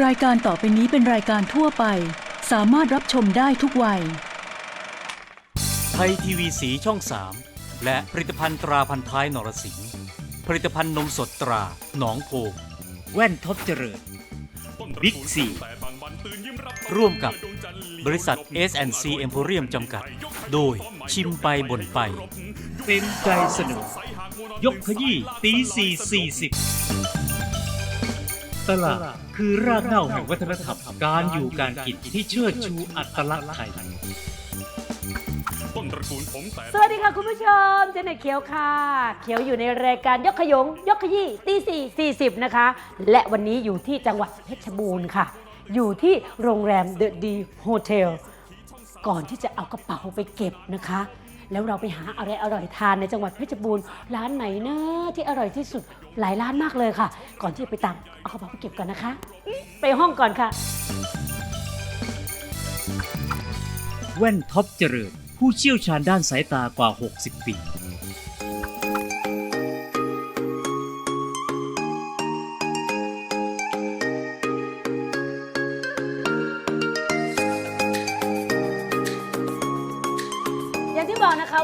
รายการต่อไปนี้เป็นรายการทั่วไป สามารถรับชมได้ทุกวัย ไทยทีวีสีช่อง 3 และผลิตภัณฑ์ตราพันท้ายนรสิงห์ผลิตภัณฑ์นมสดตราหนองโพแว่นท็อปเจริญบิ๊กซีร่วมกับบริษัท S&C Emporium จำกัด โดยชิมไปบ่นไป เต็มใจเสนอ ยกขยี้ตีสี่สี่สิบตลาด คือรากเหง้าแห่งวัฒนธรรมการอยู่การกินที่เชิดชูอัตลักษณ์ไทยสวัสดีค่ะคุณผู้ชม เจเน็ตเขียวค่ะ เขียวอยู่ในรายการยกขยง ยกขยี้ตีสี่สี่สิบนะคะ และวันนี้อยู่ที่จังหวัดเพชรบูรณ์ค่ะ อยู่ที่โรงแรมเดอะดีโฮเทล ก่อนที่จะเอากระเป๋าไปเก็บนะคะ แล้วเราไปหาอะไรอร่อยทานในจังหวัดเพชรบูรณ์ร้านไหนนะที่อร่อยที่สุดหลายร้านมากเลยค่ะ ก่อนที่จะไปตามเอากระเป๋าไปเก็บกันนะคะ ไปห้องก่อนค่ะ แว่นท็อปเจริญ ผู้เชี่ยวชาญด้านสายตากว่า 60 ปี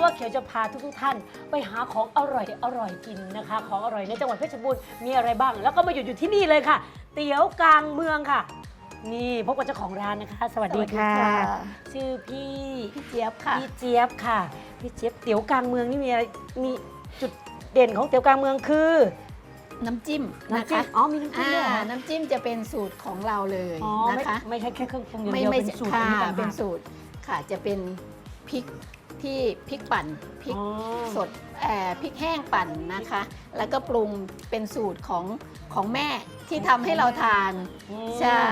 ว่าเขียวจะพาทุกๆท่าน ไปหาของอร่อยอร่อยกินนะคะ ของอร่อยในจังหวัดเพชรบูรณ์มีอะไรบ้าง แล้วก็มาอยู่อยู่ที่นี่เลยค่ะ เตี๋ยวกลางเมืองค่ะ นี่พบกับเจ้าของร้านนะคะ สวัสดีค่ะ สวัสดีค่ะ ชื่อพี่พี่เจี๊ยบค่ะ พี่เจี๊ยบค่ะพี่เจี๊ยบเตี๋ยวกลางเมืองนี่มีอะไรมีจุดเด่นของเตี๋ยวกลางเมืองคือน้ำจิ้มนะน้ำจิ้มคะอ๋อมีน้ำจิ้มอ่าด้วยเหรอน้ำจิ้มจะเป็นสูตรของเราเลยอ๋อไม่นะคะไม่ใช่แค่เครื่องปรุงอย่างไม่เดียวไม่เป็นสูตรค่ะนี้ต่างหากเป็นสูตรค่ะ จะเป็นพริก ที่พริกปั่นพริกอ๋อ สดเอ่อพริกแห้งปั่นนะคะ แล้วก็ปรุงเป็นสูตรของของแม่ที่ทำให้เราทาน อืมใช่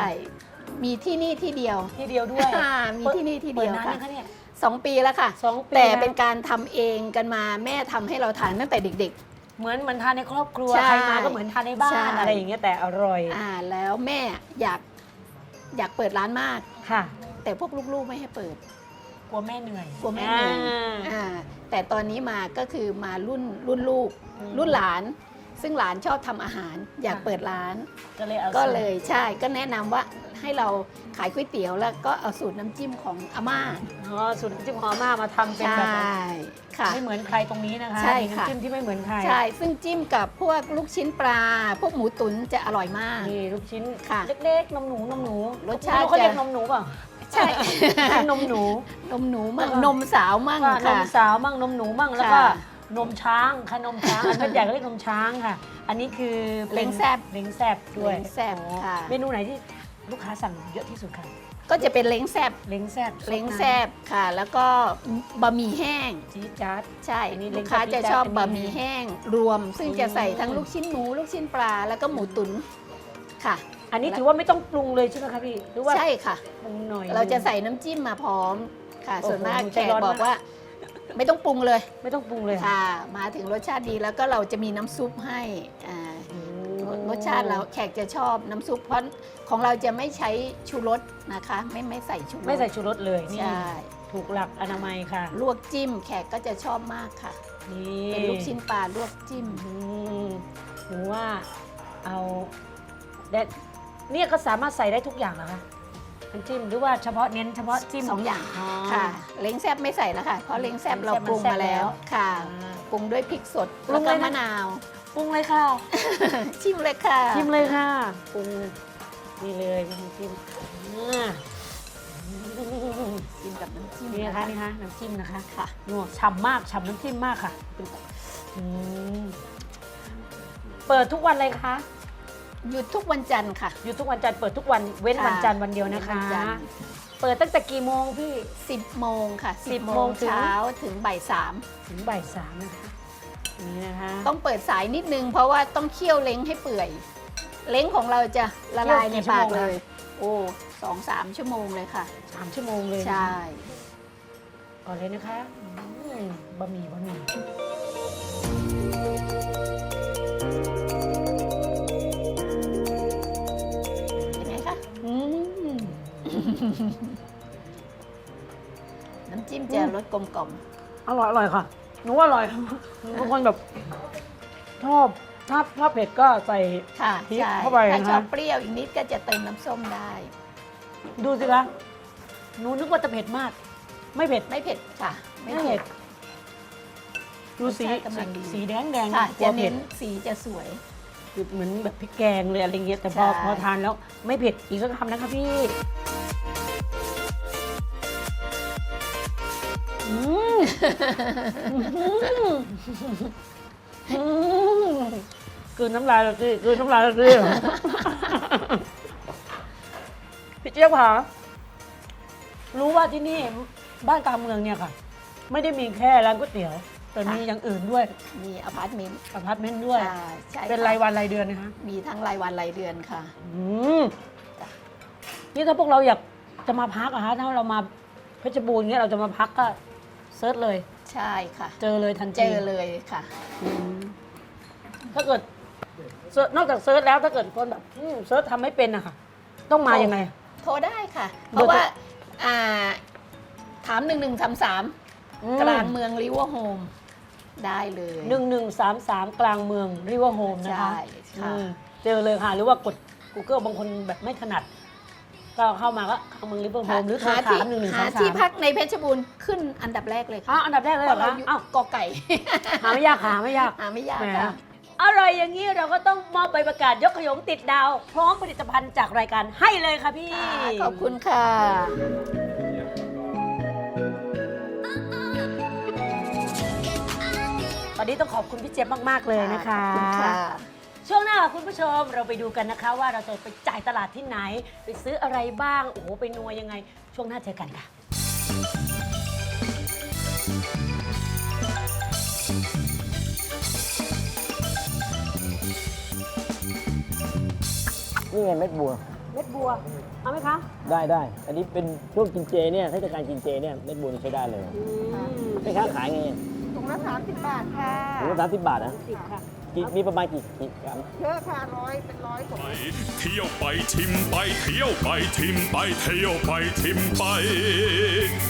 มีที่นี่ที่เดียวที่เดียวด้วยค่ะมีที่นี่ที่เดียวปินานค่ะงคะเนี่ยสองปีแล้วค่ะ สองปีแต่แล้วเป็นการทำเองกันมาแม่ทำให้เราทานตั้งแต่เด็ก เหมือนเหมือนทานในครอบครัวใช่ใครมาก็เหมือนทานในบ้าใช่ นอะไรอย่างเงี้ยแต่อร่อยๆ อ่า แล้วแม่อยากอยากเปิดร้านมาก ค่ะ แต่พวกลูกๆไม่ให้เปิด กลัวแม่เหนื่อยกลัวแม่เหนื่อยอ่าอ่าแต่ตอนนี้มาก็คือมารุ่นรุ่นลูกอืมรุ่นหลาน ซึ่งหลานชอบทำอาหารอยากค่ะเปิดร้าน ก็เลยเอาก็เลยใช่ก็แนะนำว่าให้เราขายก๋วยเตี๋ยวแล้วก็เอาสูตรน้ำจิ้มของอาม่าอ๋อสูตรน้ำจิ้มหอมมามาทำเป็นใช่แบบค่ะไม่เหมือนใครตรงนี้นะคะใช่มีค่ะน้ำจิ้มที่ไม่เหมือนใครใช่ซึ่งจิ้มกับพวกลูกชิ้นปลา พวกหมูตุ๋นจะอร่อยมากนี่ลูกชิ้นค่ะเล็กๆนมหนูนมหนูรสชาติไม่เขาเรียกจะนมหนูเปล่า ใช่นมหนู นมหนูมั่งแล้วก็นมสาวมั่งก็นค่ะ มสาวมั่งนมหนูมั่งแล้วก็ค่ะนมช้างค่ะนมช้างอันเป็นใหญ่ก็เรียกนมช้างค่ะ อันนี้คือป็นเล้งแซ่บเล้งแซ่บด้วยเล้งแซ่บค่ะ เมนูไหนที่ลูกค้าสั่งเยอะที่สุดค่ะก็จะเป็นเล้งแซบเล้งแซ่บเล้งแซบค่ะ แล้วก็บะหมี่แห้ง จี๊ดจ๊าด ใช่อันนี้เล้ลูงกแซ่บค้าจะชอบจี๊ดจ๊าดบะหมี่แห้งรวม ซึ่งจะใส่ทั้งอืมลูกชิ้นหมู ลูกชิ้นปลาแล้วก็หมูตุ๋นค่ะ อันนี้ถือว่าไม่ต้องปรุงเลยใช่ไหมคะพี่หรือว่าใช่ค่ะ ปรุงหน่อย เราจะใส่น้ำจิ้มมาพร้อมค่ะ โอ้โหส่วนมากใจแขกร้อนบอกมากว่า ไม่ต้องปรุงเลยไม่ต้องปรุงเลยค่ะ มาถึงรสชาติดีแล้วก็เราจะมีน้ำซุปให้อ่าโอ้รสชาติแล้วแขกจะชอบน้ำซุปเพราะของเราจะไม่ใช้ชูรสนะคะ ไม่ไม่ใส่ชูรสไม่ใส่ชูรสเลยนี่ใช่ถูกหลักอนามัยค่ะลวกจิ้มแขกก็จะชอบมากค่ะ นี่เป็นลูกชิ้นปลาลวกจิ้ม อืมหนูว่าเอาเด็ด เนี่ยก็สามารถใส่ได้ทุกอย่างเหรอคะน้ำจิ้มหรือว่าเฉพาะเน้นเฉพาะจิ้มสองอย่างอ๋อค่ะ เล้งแซบไม่ใส่แล้วค่ะ เพราะเล้งแซบเราเล้งแซ่บปรุงมันแซ่บมาแล้วแล้วค่ะอ่าปรุงด้วยพริกสดปรุแล้วงก็เลยนะมะนาวปรุงเลยค่ะ ชิมเลยค่ะชิมเลยค่ะปรุงนี่เลยน้ำจิ้มอ่าชิมกับน้ำจิ้มนี่นะคะนี่คะน้ำจิ้มนะคะค่ะนัวฉ่ำมากฉ่ำน้ำจิ้มมากค่ะเป็นอืมเปิดทุกวันเลยคะ หยุดทุกวันจันทร์ค่ะอยู่ทุกวันจันทร์เปิดทุกวันเว้นค่ะวันจันทร์วันเดียวนะคะ เว้นวันจันทร์ เปิดตั้งแต่กี่โมงพี่ 10 โมงค่ะ 10 10โมงโมงถึง เช้าถึงบ่ายสามถึงบ่ายสามนะคะนี่นะคะต้องเปิดสายนิดนึง เพราะว่าต้องเคี่ยวเล้งให้เปื่อย เล้งของเราจะละลายในปากเลย โอ้สองสามชั่วโมงเลยค่ะ สามชั่วโมงเลยนะคะใช่ ก่อนเลยนะคะอืมบะหมี่บะหมี่ น้ำจิ้มจะรสกลมกล่อมอร่อยอร่อยค่ะหนูว่าอร่อยหนูเป็นคนแบบชอบถ้าถ้าเผ็ดก็ใส่ ค่ะพริกใช่เข้าไปถ้านะคะชอบเปรี้ยวอีกนิดก็จะเติมน้ำส้มได้ ดูสิคะหนูนึกว่าจะเผ็ดมาก ไม่เผ็ด ไม่เผ็ดค่ะ ไม่เผ็ด ดูสีรสชาติกำลังดี สีแดงแดงค่ะกลัจะวเผ็เน้ดนสีจะสวย คือเหมือนแบบพริกแกงเลยอะไรเงี้ยแต่พอใช่ พอทานแล้วไม่เผ็ดอีกสักคำนะคะพี่ มอืมกลืนน้ำลายแล้วสิกลืนน้ำลายแล้วสิพี่เจี๊ยบค่ะรู้ว่าที่นี่บ้านกลางเมืองเนี่ยค่ะ ไม่ได้มีแค่ร้านก๋วยเตี๋ยว แต่มีอย่างอื่นด้วยมีอพาร์ตเมนต์อพาร์ตเมนต์ด้วยใช่ใช่เป็นค่ะรายวันรายเดือนนะคะมีทั้งรายวันรายเดือนค่ะ อืมนี่ถ้าพวกเราอยากจะมาพักอะฮะถ้าเรามาเพชรบูรณ์เนี้ยเราจะมาพักก็ เซิร์ชเลย ใช่ค่ะ เจอเลยทันทีเจอเลยค่ะอืมถ้าเกิดเซิร์ชนอกจากเซิร์ชแล้วถ้าเกิดคนแบบอืมเซิร์ชทำไม่เป็นอะค่ะ ต้องมายังไง โทรได้ค่ะเบอร์เพราะว่าอ่าถามหนึ่งหนึ่งสามสามอืมกลางเมืองริเวอร์โฮมได้เลยหนึ่งหนึ่งสามสามกลางเมืองริเวอร์โฮมนะคะใช่ค่ะ อืมเจอเลยค่ะ หรือว่ากด Google บางคนแบบไม่ถนัด ก็เข้ามาก็กลางเมืองริเวอร์โฮมหรือโทรหาถาที่มหนึ่งหนึ่งหาสามสาที่มพักในเพชรบูรณ์ขึ้นอันดับแรกเลยอ้าค่ะวอันดับแรกเลยเพเหรอราะเราคะอยู่อ้าวกอไก่ หาไม่ยากค่ะหาไม่ยาก หาไม่ยากแหม ค่ะ อร่อยอย่างนี้เราก็ต้องมอบใบประกาศยกขยงติดดาว พร้อมผลิตภัณฑ์จากรายการให้เลยค่ะพี่ค่ะขอบคุณค่ะ ตอนนี้ต้องขอบคุณพี่เจี๊ยบมาก ๆ เลยนะคะ ขอบคุณค่ะ ช่วงหน้าค่ะคุณผู้ชมเราไปดูกันนะคะ ว่าเราจะไปจ่ายตลาดที่ไหน ไปซื้ออะไรบ้าง โอ้โหไปนัวยังไง ช่วงหน้าเจอกันค่ะ นี่ไงเม็ดบัว เม็ดบัว เอาไหมคะได้ได้ อันนี้เป็นช่วงกินเจเนี่ยเทศกาลกินเจเนี่ยเม็ดบัวนี่ใช้ได้เลยอืมไม่ค้าขายไงถุงละสามสิบบาทค่ะถุงละสามสิบบาทนะสิบค่ะ กี่มีประมาณกี่กี่กรัมเยอะค่ะร้อยเป็นร้อยกว่าเที่ยวไปชิมไปเที่ยวไปชิมไปเที่ยวไปชิมไป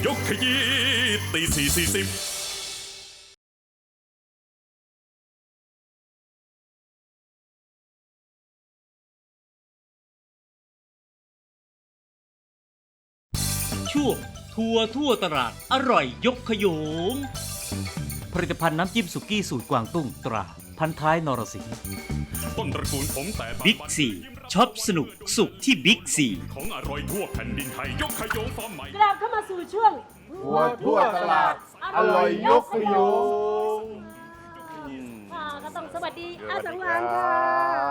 ยกขยี้ตีสี่สี่สิบช่วงทัวร์ทั่วตลาดอร่อยยกขยงผลิตภัณฑ์น้ำจิ้มสุกี้สูตรกวางตุ้งตรา พันท้ายนรสิงห์ต้นตระกูลผมแต่างบิ๊กซีช็อปสนุกสุขที่บิ๊กซี ของอร่อยทั่วแผ่นดินไทยยกขยงฟอร์มใหม่ กลับเข้ามาสู่ช่วงทั่วทั่วตลาดอร่อยยกขยง ค่ะก็ต้องสวัสดีอาสวัสัสงดีวานครัค่ะ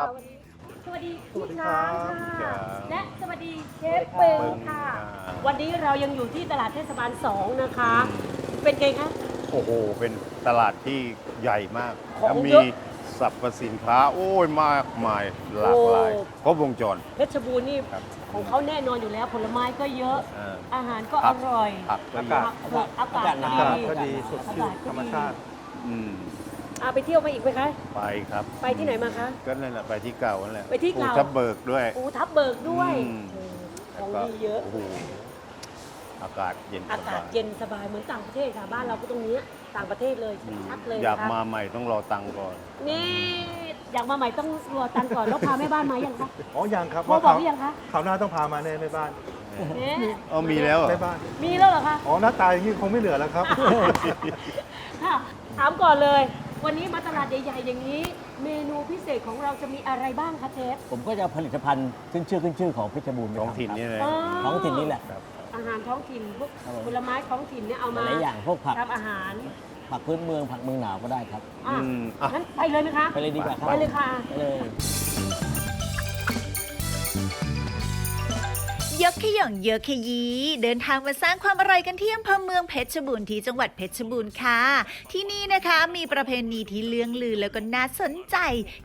บสวัสดีสวัสดีพี่ครัช้างบค่ะครับและสวัสดีเชฟเปิงค่ะครับวันนี้เรายังอยู่ที่ตลาดเทศบาล2นะคะ เป็นไงคะ โอ้โห เป็นตลาดที่ใหญ่มากของแล้วมีเยอะ สรรพสินค้า โอ้ยมากมายหลากหลายโอ้ครบวงจรเพชรบูรณ์นี่ครับของเขาแน่นอนอยู่แล้วผลไม้ก็เยอะ อ่าอาหารก็ผัอกร่อยผักก็เยอะผักเผือกอากาศอากาศดีหนาวก็ดีสดชื่นอากาศก็ธรรมชาติ อืมอะไปเที่ยวมาอีกไหมคะ ไปครับไปที่ไหนมาคะ ก็นั่นแหละไปที่เก่านั่นแหละไปที่เก่า ภูทับเบิกด้วย อูทับเบิกด้วยอืม โอ้ของดีเยอะ โอ้โห อากาศเย็นสอากาบาศยเย็นสบายเหมือนต่างประเทศค่ะบ้านเราก็ตรงเนี้ยต่างประเทศเลยอืมชัดเลยอยากนะคะมาใหม่ต้องรอตังค์ก่อน นี่อยากมาใหม่ต้องรัวตังค์ก่อนแล้วพาแม่บ้านมายังคะอ๋อยังครับโทรบอกหรือยังคะคราวหน้าต้องพามาแน่แม่บ้านเนี่ยเออมีแล้วเหรอแม่บ้าน มีแล้วเหรอคะ อ๋อหน้าตาอย่างนี้คงไม่เหลือแล้วครับ ค่ะถามก่อนเลย วันนี้มาตลาดใหญ่ๆอย่างนี้ เมนูพิเศษของเราจะมีอะไรบ้างคะเชฟผมก็จะเอาผลิตภัณฑ์ขึ้นชื่อขึ้นชื่อของเพชรบูรณ์ไปท้องทำถิ่นนี่เลย อ๋อท้องถิ่นนี่แหละครับ อาหารท้องถิ่นพวกครับผม ผลไม้ท้องถิ่นเนี่ยเอาหมาลายๆอย่างพวกผักทำอาหารผักพื้นเมืองผักเมืองหนาวก็ได้ครับ อะอืมอะ งั้นไปเลยไหมคะไปเลยดีกว่าครับ ไปเลยค่ะ ไปเลย ยกขย่งเยอะขยี เดินทางมาสร้างความอร่อยกันที่อำเภอเมืองเพชรบูรณ์ที่จังหวัดเพชรบูรณ์ค่ะ ที่นี่นะคะมีประเพณีที่เลื่องลือแล้วก็น่าสนใจ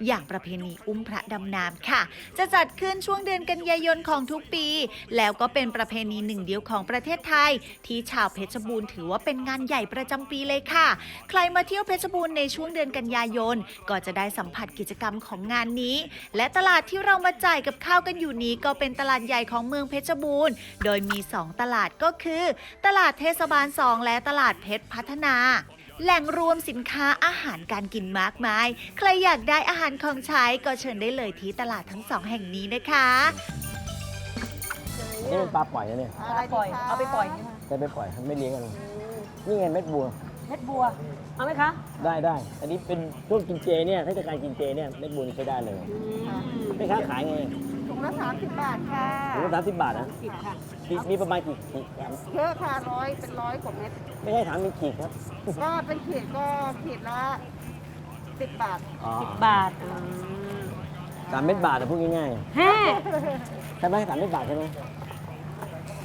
อย่างประเพณีอุ้มพระดำน้ำค่ะ จะจัดขึ้นช่วงเดือนกันยายนของทุกปี แล้วก็เป็นประเพณีหนึ่งเดียวของประเทศไทย ที่ชาวเพชรบูรณ์ถือว่าเป็นงานใหญ่ประจำปีเลยค่ะ ใครมาเที่ยวเพชรบูรณ์ในช่วงเดือนกันยายนก็จะได้สัมผัสกิจกรรมของงานนี้ และตลาดที่เรามาจ่ายกับข้าวกันอยู่นี้ก็เป็นตลาดใหญ่ของเมืองเพชรบูรณ์ โดยมี 2 ตลาดก็คือ ตลาดเทศบาล 2 และตลาดเพชรพัฒนาแหล่งรวมสินค้าอาหารการกินมากมาย ใครอยากได้อาหารของใช้ก็เชิญได้เลยที่ตลาดทั้งสองแห่งนี้นะคะอันนี้เป็นปลาปล่อยนะเนี่ยปล่อย เอาไปปล่อยแต่ไปปล่อยไม่เลี้ยงกัน นี่ไงเม็ดบัว เม็ดบัว เอาไหมคะได้ได้ อันนี้เป็นช่วงกินเจเนี่ยเทศกาลกินเจเนี่ยเม็ดบัวนี่ใช้ได้เลยไม่ค้าขายไงถุงละสามสิบบาทค่ะถุงละสามสิบบาทนะสิบค่ะ มีมีประมาณกี่กี่กรัมเยอะค่ะร้อยเป็นร้อยกว่าเม็ด ไม่ใช่ถามมีกี่ครับก็เป็นขีดก็ขีดละสิบบาทอ๋อ10บาทสามเม็ดบาทอะพูดง่ายแฮ่ ๆใช่ไหมสามเม็ดบาทใช่ไหม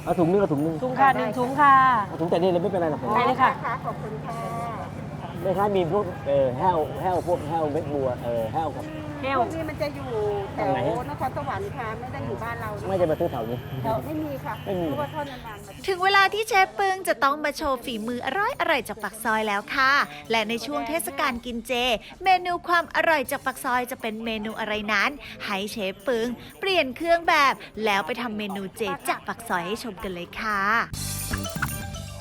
เอาถุงนึงเอาถุงนึงถุงค่ะหนึ่งถุงค่ะเอาถุงแต่นี่เลยไม่เป็นไรหรอกผมไปเลยค่ะ ขอบคุณค่ะ ไม่ใช่มีพวกเออแห้วแห้วพวกแห้วเม็ดบัวเออแห้วกับ แห้พววกนี้มันจะอยู่แถตรงไหนวอะนครสวรรค์ค่ะไม่ได้อยู่บ้านเราไม่จะมาซื้อแถวนี้ แถวไม่มีค่ะไม่มี เพราะว่าทอดนานๆมาถึงเวลาที่เชฟปึงจะต้องมาโชว์ฝีมืออร่อยอร่อยๆจากปักซอยแล้วค่ะ และในช่วงเทศกาลกินเจ เมนูความอร่อยจากปักซอยจะเป็นเมนูอะไรนั้น ให้เชฟปึง เปลี่ยนเครื่องแบบ แล้วไปทำเมนูเจจากปักซอยให้ชมกันเลยค่ะ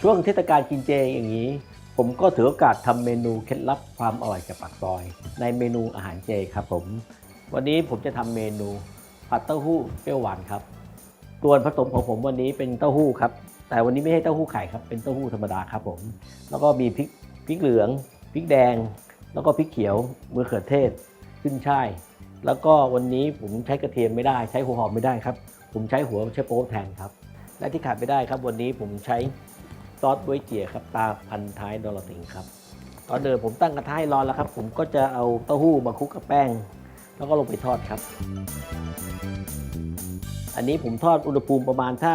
ช่วงเทศกาลกินเจอย่างนี้ ผมก็ถือโอกาสทำเมนูเคล็ดลับความอร่อยจากปากซอย ในเมนูอาหารเจครับผม วันนี้ผมจะทำเมนูผัดเต้าหู้เปรี้ยวหวานครับส่วนผสมของผมวันนี้เป็นเต้าหู้ครับ แต่วันนี้ไม่ใช่เต้าหู้ไข่ครับ เป็นเต้าหู้ธรรมดาครับผม แล้วก็มีพริกพริกเหลืองพริกแดง แล้วก็พริกเขียวมะเขือเทศขึ้นช่ายแล้วก็วันนี้ผมใช้กระเทียมไม่ได้ ใช้หัวหอมไม่ได้ครับ ผมใช้หัวใช้โป๊แทนครับ และที่ขาดไม่ได้ครับ วันนี้ผมใช้ อสบวยเจี๋ยครับ ตาพันท้ายดอลลาร์สิงครับ ตอนเดิมผมตั้งกระทะให้ร้อนแล้วครับ ผมก็จะเอาเต้าหู้มาคลุกกับแป้ง แล้วก็ลงไปทอดครับ อันนี้ผมทอดอุณหภูมิประมาณถ้า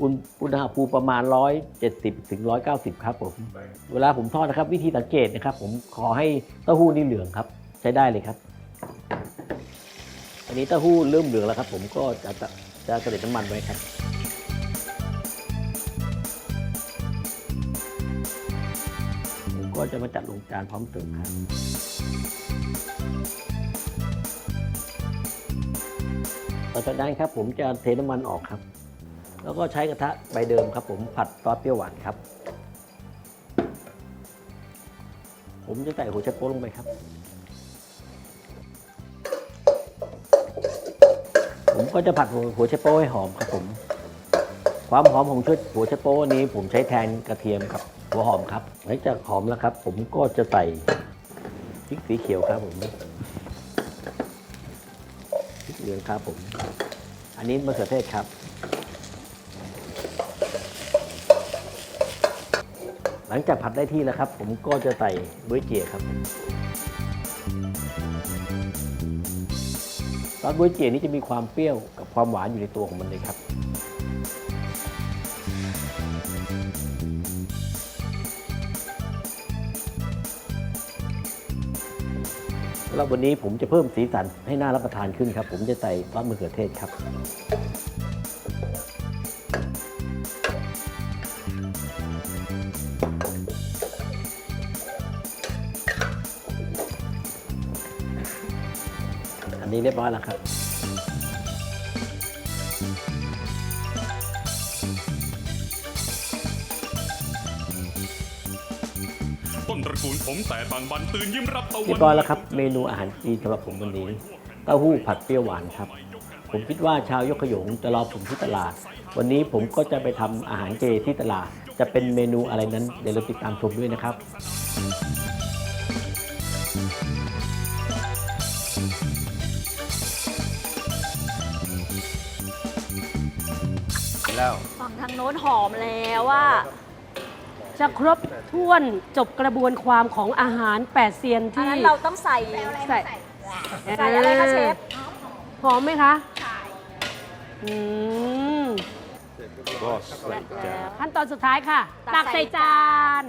อุณอุณหภูมิประมาณ 170ถึง190 ครับผม เวลาผมทอดนะครับ วิธีสังเกตนะครับ ผมขอให้เต้าหู้นี่เหลืองครับ ใช้ได้เลยครับ อันนี้เต้าหู้เริ่มเหลืองแล้วครับ ผมก็จะจะจะเสด็จน้ำมันไว้ครับ ก็จะมาจัดลงจานพร้อมเสิร์ฟครับต่อจากนั้นครับผมจะเทน้ำมันออกครับ แล้วก็ใช้กระทะใบเดิมครับ ผมผัดซอสเปรี้ยวหวานครับ ผมจะใส่หัวไชโป๊ลงไปครับ ผมก็จะผัดหัวหัวไชโป๊ให้หอมครับผม ความหอมของชุดหัวไชโป๊นี้ ผมใช้แทนกระเทียมกับหัวหอมครับหลังจากหอมแล้วครับ ผมก็จะใส่พริกสีเขียวครับผมพริกเหลืองครับผม อันนี้มะเขือเทศครับ หลังจากผัดได้ที่แล้วครับ ผมก็จะใส่บ๊วยเจี๋ยครับซอสบ๊วยเจี๋ยนี้จะมีความเปรี้ยวกับความหวานอยู่ในตัวของมันเลยครับ แล้ววันนี้ผมจะเพิ่มสีสันให้น่ารับประทานขึ้นครับ ผมจะใส่ซอสมะเขือเทศครับ อันนี้เรียบร้อยแล้วครับ ผมแต่บางบันตื่นยิ้มรับตะวันเรียบร้อยแล้วครับ เมนูอาหารจีนสำหรับผมวันนี้เต้าหู้ผัดเปรี้ยวหวานครับ ผมคิดว่าชาวยกขยงจะรอผมที่ตลาด วันนี้ผมก็จะไปทำอาหารเจที่ตลาด จะเป็นเมนูอะไรนั้นเดี๋ยวเราติดตามชมด้วยนะครับแล้วฝั่งทางโน้นหอมแล้วว่า จะครบถ้วนจบกระบวนความของอาหารแปดเซียนอันที่นั้นเราต้องใส่ใส่ใส่อะไรคะเชฟ หอมไหมคะอืมก็ใส่จานขั้นตอนสุดท้ายค่ะ ตัตักกใส่ ใส่จาน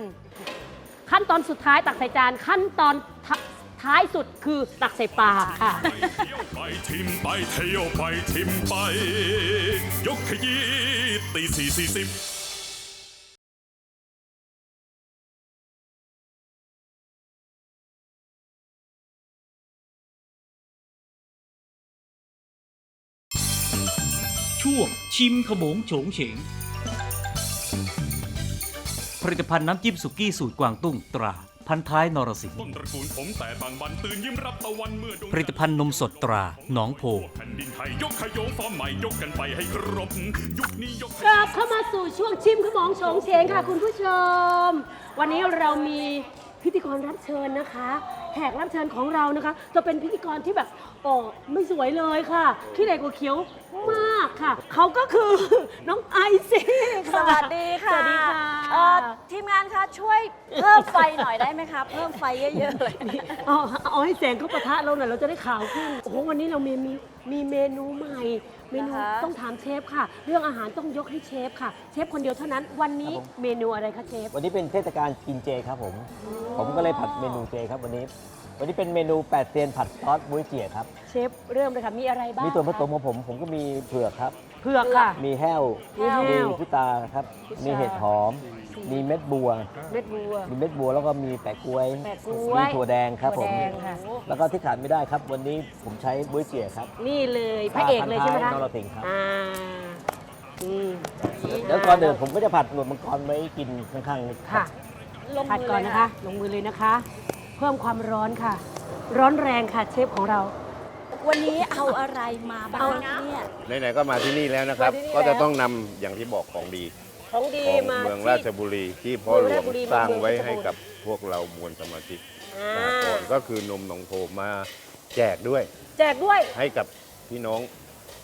ขั้นตอนสุดท้ายตักใส่จาน ขั้นตอนทท้ายสุดคือตักใส่ปากค่ะไปทิมไปเที่ยวไปทิมไป ยกขยี้ตีสี่สี่สิบ ช่วงชิมขโมงโฉงเฉง ผลิตภัณฑ์น้ำจิ้มสุกี้สูตรกวางตุ้งตรา พันท้ายนรสิงห์ต้นตระกูลผมแต่บางบันตื่นยิ้มรับตะวันเมื่อดวงผลิตภัณฑ์นมสดตราหนองโพ แผ่นดินไทยยกขยงฟอร์มใหม่ยกกันไปให้ครบ ยุคนี้ยกขกลับเข้ามาสู่ช่วงชิมขมองโฉงเฉงค่ะคุณผู้ชม วันนี้เรามี พิธีกรรับเชิญนะคะแขกรับเชิญของเรานะคะ จะเป็นพิธีกรที่แบบโอ้ไม่สวยเลยค่ะขี้เหล็กกว่าเขียวมากค่ะ เขาก็คือ น้องไอซี่สค่ะวัสดีค่ะสวัสดีค่ะเอ่อทีมงานคะช่วยเพิ่มไฟหน่อยได้ไหมคะ เพิ่มไฟเยอะๆเลย เอาเอาให้แสงเขาปะทะเราหน่อยเราจะได้ขาวขึ้นโอ้โหวันนี้เรามีมี มีเมนูใหม่ เมนูนะคะ ต้องถามเชฟค่ะ เรื่องอาหารต้องยกให้เชฟค่ะ เชฟคนเดียวเท่านั้น วันนี้เมนูอะไรคะเชฟวันนี้เป็นเทศกาลกินเจครับผม ผมก็เลยผัดเมนูเจครับวันนี้ วันนี้เป็นเมนูแปดเซียนผัดซอสบุ้ยเจี๋ยครับ เชฟเริ่มเลยค่ะ มีอะไรบ้างมีส่วนผสมคะของผม ผมก็มีเผือกครับ เผือกค่ะ มีแห้ว มีแห้ว มีพุตราครับ มีเห็ดหอม มี เม็ดบัว เม็ดบัว มีเม็ดบัวแล้วก็มีแปะกล้วย แปะกล้วยมีถั่วแดงครับผถั่วม แดงค่ะ แล้วก็ที่ขาดไม่ได้ครับ วันนี้ผมใช้บุ้ยเจี๋ยครับนี่เลยพระเอกเลยใช่ไหมคะนรสิงห์ครับอ่าอืมเดี๋ยวก่อนเดินผมก็จะผัดหนวดมังกรไว้กินข้างๆนี่ค่ะลงผัดมือก่อนเลยนะคะ ลงมือเลยนะคะ เพิ่มความร้อนค่ะ ร้อนแรงค่ะเชฟของเรา วันนี้เอาอะไรมาบ้างเนี่ย ไหนๆก็มาที่นี่แล้วนะครับ มาที่นี่ก็จะแล้วต้องนำอย่างที่บอกของดี ของดีของมาเมืองที่ราชบุรีที่พ่อหลวงเมืองราชบุรีสร้างไว้เมืองเพชรบูรณ์ให้กับพวกเรามวลสมาชิกอ่าสหกรณ์ก็คือนมหนองโพมาแจกด้วย แจกด้วย ให้กับพี่น้อง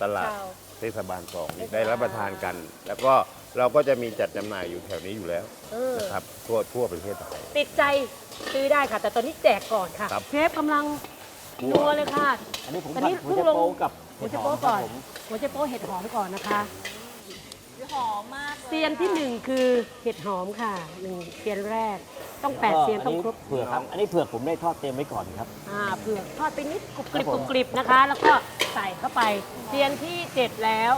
ตลาดชาวเทศบาลสองเทศบาลได้รับประทานกัน แล้วก็เราก็จะมีจัดจำหน่ายอยู่แถวนี้อยู่แล้วเออ นะครับทั่วทั่วประเทศไทย ติดใจซื้อได้ค่ะ แต่ตอนนี้แจกก่อนค่ะครับ เชฟกำลังนัวเลยค่ะ อันนี้ผมอันผัดนี้หัวเพิ่งเชลง โป๊กับหัวเห็ดเชหโป๊อมคก่รัอบนผมหัวเชโป๊เห็ดหอมก่อนนะคะ หอมมากลเซียนที่หนึ่งคือเห็ดหอมค่ะหนึ่งเซียนแรก ต้องแปดเซียนต้องครบเผือกครับ อันนี้เผือกผมได้ทอดเตรียมไว้ก่อนครับ อ่าเผือกทอดไปนิดกรุบกริบครับกผมรุบกริบนะคะ แล้วก็ใส่เข้าไปเซียนที่เจ็ดแล้ว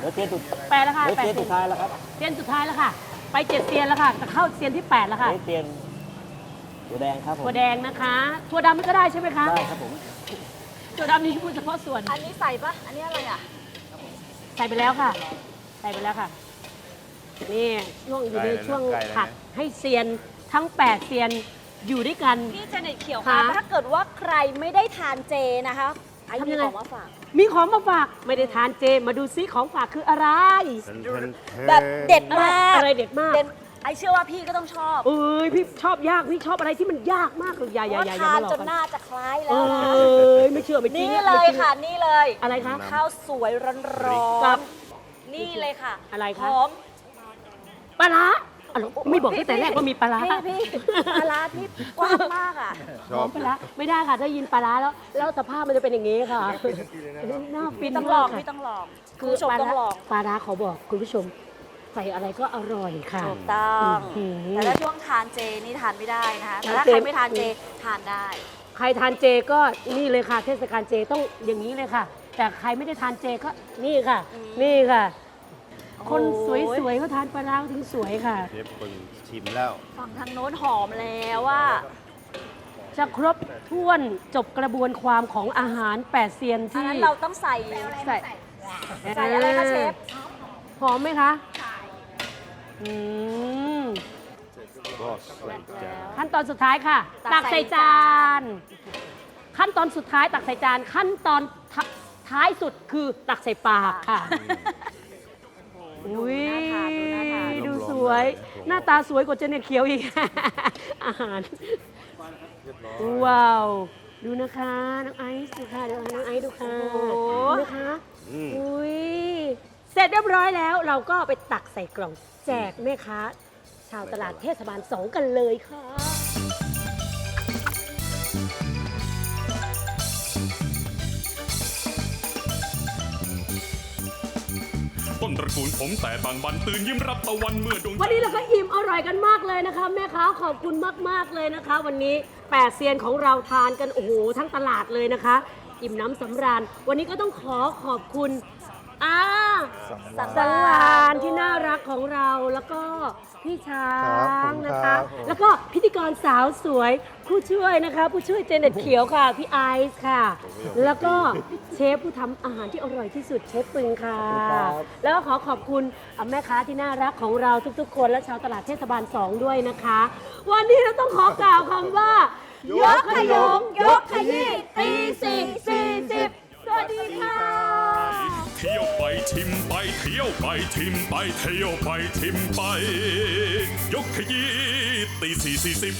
เดี๋ยวเตียนสุดแปดแล้วค่ะเดี๋ยวแปดเตียนเซีสุยดนท้ายแล้วครับเซียนสุดท้ายแล้วค่ะ ไปเจ็ดเซียนแล้วค่ะจะเข้าเซียนที่แปดแล้วค่ะเดี๋ยวเตียนถั่วแดงครับผมถั่วแดงนะคะถั่วดำก็ได้ใช่ไหมคะได้ครับผมถั่วดำนี่พูดเฉพาะส่วน อันนี้ใส่ปะอันนี้อะไรอะ ใส่ไปแล้วค่ะใส่ไปแล้วค่ะ นี่ช่วงอยู่ในใกล้แล้วนะช่วงใกล้แล้วนะ ผัดให้เซียนทั้ง 8 เซียนอยู่ด้วยกัน พี่เจเน็ตเขียวค่ะค่ะถ้าเกิดว่าใครไม่ได้ทานเจนะคะไอ้ทำมียังไง ของมาฝาก มีของมาฝากไม่ได้ทานเจมาดูซิของฝากคืออะไรแบบเด็ดมาก อะไรเด็ดมากเด็ดไอเชื่อว่าพี่ก็ต้องชอบเอ้ยพี่ชอบยากพี่ชอบอะไรที่มันยากมากเลยอย่าเพอย่าราะอย่าทานอย่ามาหลอกจนกันหน้าจะคล้ายเอแล้วนะคะ้ยไม่เชื่อไม่จริงนี่เลยค่ะ นี่เลย อะไรคะ ข้าวสวยร้ครัอบนๆ นี่เลยค่ะอะไรหคะอม ปลาร้าอะเราไม่บอกตั้งแต่แรกว่ามีปลาร้า พี่พี่ปลาร้าพี่กว้างมากอะ ชอบ ปลาร้าไม่ได้ค่ะถ้ายินปลาร้าแล้ว แล้วสภาพมันจะเป็นอย่างนี้ค่ะน่าฟิพี่นต้องลองมากค่ะพี่ต้องลองคืคุณอผู้ชมปลาต้องร้าลองปลาร้าขอบอกคุณผู้ชม ใส่อะไรก็อร่อยค่ะ ถูกต้องอื้อหือแต่ถ้าช่วงทานเจนี่ทานไม่ได้นะคะแต่ทานถ้าเจใครไม่ทานเจทานได้ ใครทานเจก็นี่เลยค่ะ เทศกาลเจต้องอย่างนี้เลยค่ะ แต่ใครไม่ได้ทานเจก็นี่ค่ะ อืม นี่ค่ะ คนโอ้ยสวยๆเขาทานปลาร้าถึงสวยค่ะ เชฟคนชิมแล้ว ฝั่งทางโน้นหอมแล้วว่าจะครบถ้วนจบกระบวนความของอาหารแปดเซียนอันที่นั้นเราต้องใส่ใส่ใส่อะไรคะเชฟหอมไหมคะอืมก็ใส่จาน ขั้นตอนสุดท้ายค่ะ ตัตักกใส่ใส่จาน ขั้นตอนสุดท้ายตักใส่จาน ขั้นตอนทท้ายสุดคือตักใส่ปากค่ะ อุ้ยน่าทานดูน่าทานดูสวย หน้าตาสวยกว่าเจเน็ตเขียวอีก อาหารว้าว ดูนะคะน้องไอซ์ดูค่ะดูค่ะน้องไอซ์ดูค่ะดูนะคะอืมอุ้ยเสร็จเรียบร้อยแล้วเราก็ไปตักใส่กล่องแจกแม่ค้าชาวตลาดเทศบาลสองกันเลยค่ะ ต้นตระกูลผมแต่บางบันตื่นยิ้มรับตะวันเมื่อดวงวันนี้เราก็อิ่มอร่อยกันมากเลยนะคะ แม่ค้าขอบคุณมากๆเลยนะคะ วันนี้แปดเซียนของเราทานกันโอ้โหทั้งตลาดเลยนะคะ อิ่มน้ำสำราญ วันนี้ก็ต้องขอขอบคุณอ่าสัง ของเราแล้วก็พี่ช้าครับงผมนะครัคะ บผม แล้วก็พิธีกรสาวสวยผู้ช่วยนะคะ ผู้ช่วยเจเน็ตเขียวค่ะ พี่ไอซ์ค่ะ แล้วก็เชฟผู้ทำอาหารที่อร่อยที่สุดเชฟปึงค่ะ แล้วก็ขอขอบคุณแม่ค้าที่น่ารักของเราทุกๆ คนและชาวตลาดเทศบาล2ด้วยนะคะ วันนี้เราต้องขอกล่าวคำว่ายกขยงยกขยี้ตีสี่สี่สิบสวัสดีค่ะ เที่ยวไปชิมไปเที่ยวไปชิมไปเที่ยวไปชิมไป ยกขยี้ตีสี่สี่สิบ